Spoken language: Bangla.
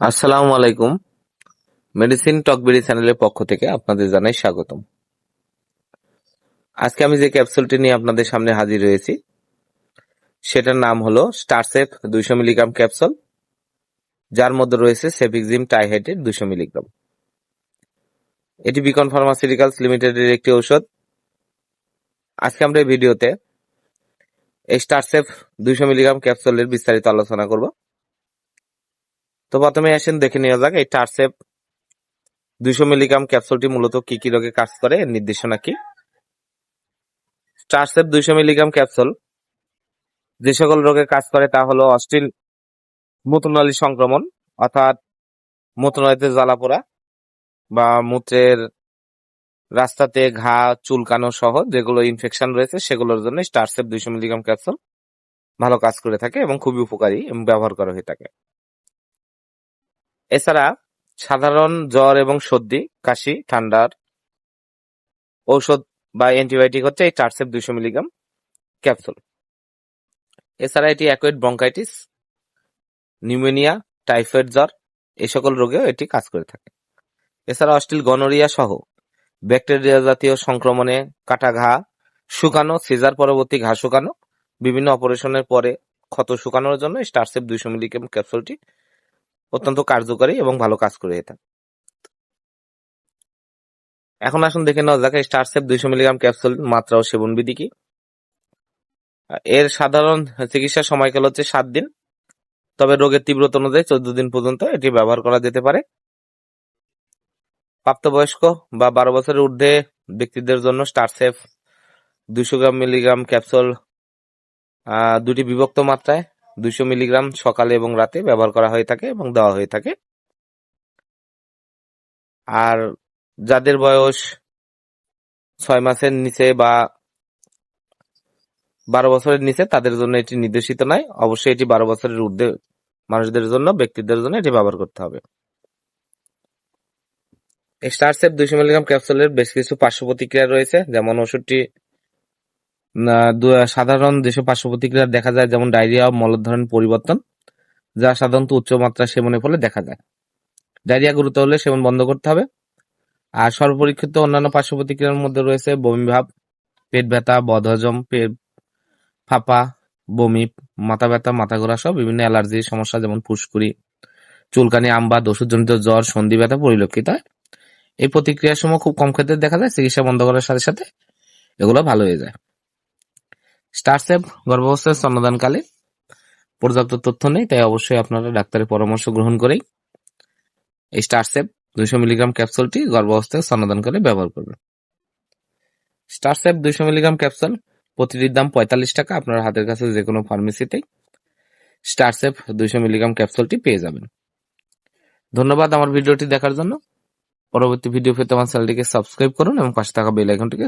আসসালামু আলাইকুম। মেডিসিন টকবেরি চ্যানেলের পক্ষ থেকে আপনাদের জানাই স্বাগতম। আজকে আমি যে ক্যাপসুলটি নিয়ে আপনাদের সামনে হাজির হয়েছি, সেটার নাম হলো স্টারসেফ দুইশো মিলিগ্রাম ক্যাপসুল, যার মধ্যে রয়েছে সেফিক্সিম টাইহাইড্রেট দুশো মিলিগ্রাম। এটি বিকন ফার্মাসিউটিক্যালস লিমিটেডের একটি ঔষধ। আজকে আমরা এই ভিডিওতে এই স্টারসেফ দুইশো মিলিগ্রাম ক্যাপসুলের বিস্তারিত আলোচনা করব। তো প্রথমে আসেন, দেখে নেওয়া যাক, এই টারসেপ দুইশো মিলিগ্রাম ক্যাপসুলটি মূলত কি কি রোগে কাজ করে, এর নির্দেশনা কি? টারসেপ দুইশো মিলিগ্রাম ক্যাপসুল যে সকল রোগে কাজ করে তা হলো অস্টিল মূত্রনালী সংক্রমণ, অর্থাৎ মূত্রনালীতে জ্বালা পোড়া বা মূত্রের রাস্তাতে ঘা, চুলকানো সহ যেগুলো ইনফেকশন রয়েছে, সেগুলোর জন্য স্টারসেপ দুইশো মিলিগ্রাম ক্যাপসুল ভালো কাজ করে থাকে এবং খুবই উপকারী ব্যবহার করা হয়ে থাকে। এছাড়া সাধারণ জ্বর এবং সর্দি, কাশি, ঠান্ডার ঔষধ বা অ্যান্টিবায়োটিক হচ্ছে এই টারসেপ দুইশো মিলিগ্রাম ক্যাপসুল। এছাড়া এটি অ্যাকুয়েট ব্রঙ্কাইটিস, নিউমোনিয়া, টাইফয়েড জ্বর এই সকল রোগেও এটি কাজ করে থাকে। এছাড়া অস্টিল গনোরিয়া সহ ব্যাকটেরিয়া জাতীয় সংক্রমণে কাটা ঘা শুকানো, সিজার পরবর্তী ঘা শুকানো, বিভিন্ন অপারেশনের পরে ক্ষত শুকানোর জন্য স্টারসেপ দুইশো মিলিগ্রাম ক্যাপসুলটি অত্যন্ত কার্যকরী এবং ভালো কাজ করে থাকে এখন আসুন দেখে নেওয়া যাক স্টার স্টারসেপ দুইশো মিলিগ্রাম ক্যাপসুল মাত্রা ও সেবন বিধি কি? এর সাধারণ চিকিৎসা সময়কাল হচ্ছে সাত দিন, তবে রোগের তীব্রতা অনুযায়ী চোদ্দ দিন পর্যন্ত এটি ব্যবহার করা যেতে পারে। প্রাপ্তবয়স্ক বা বারো বছরের ঊর্ধ্বে ব্যক্তিদের জন্য স্টারসেফ দুইশো গ্রাম মিলিগ্রাম ক্যাপসুল দুটি বিভক্ত মাত্রায় দুইশো মিলিগ্রাম সকালে এবং রাতে ব্যবহার করা হয়ে থাকে এবং দেওয়া হয়ে থাকে। আর যাদের বয়স ছয় মাসের নিচে বা বারো বছরের নিচে, তাদের জন্য এটি নির্দেশিত নয়। অবশ্যই এটি বারো বছরের ঊর্ধ্বে মানুষদের জন্য, ব্যক্তিদের জন্য এটি ব্যবহার করতে হবে। স্টারসেপ দুইশো মিলিগ্রাম ক্যাপসুলের বেশ কিছু পার্শ্ব প্রতিক্রিয়া রয়েছে, যেমন ওষুধটি সাধারণ যেসব পার্শ্ব প্রতিক্রিয়া দেখা যায়, যেমন ডায়রিয়া ও মলদ্ধারণ পরিবর্তন, যা সাধারণত উচ্চ মাত্রা সেবনের ফলে দেখা যায়। ডায়রিয়া গুরুতর হলে সেবন বন্ধ করতে হবে। আর সর্বপরীক্ষিত অন্যান্য পার্শ্ব প্রতিক্রিয়ার মধ্যে রয়েছে বমি ভাব পেট ব্যথা, বদহজম, পেট ফাঁপা, বমি, মাথা ব্যথা, মাথা ঘোরা সহ বিভিন্ন অ্যালার্জির সমস্যা, যেমন ফুসকুড়ি, চুলকানি আমবাদ ওষুধজনিত জ্বর, সন্ধি ব্যথা পরিলক্ষিত হয়। এই প্রতিক্রিয়ার সময় খুব কম ক্ষেত্রে দেখা যায়, চিকিৎসা বন্ধ করার সাথে সাথে এগুলো ভালো হয়ে যায়। স্টারসেপ গর্ভাবস্থায় স্তন্যদানকালে পর্যাপ্ত তথ্য নেই, তাই অবশ্যই আপনারা ডাক্তারের পরামর্শ গ্রহণ করেই এই স্টারসেপ দুইশো মিলিগ্রাম ক্যাপসুলটি গর্ভাবস্থায় স্তন্যদান করে ব্যবহার করবেন। স্টারসেপ দুইশো মিলিগ্রাম ক্যাপসুল প্রতিটির দাম পঁয়তাল্লিশ টাকা, আপনার হাতের কাছে যে কোনো ফার্মেসিতেই স্টারসেপ দুইশো মিলিগ্রাম ক্যাপসুলটি পেয়ে যাবেন। ধন্যবাদ আমার ভিডিওটি দেখার জন্য। পরবর্তী ভিডিও পেতে আমার চ্যানেলটিকে সাবস্ক্রাইব করুন এবং পাশে থাকা বেল আইকনটিকে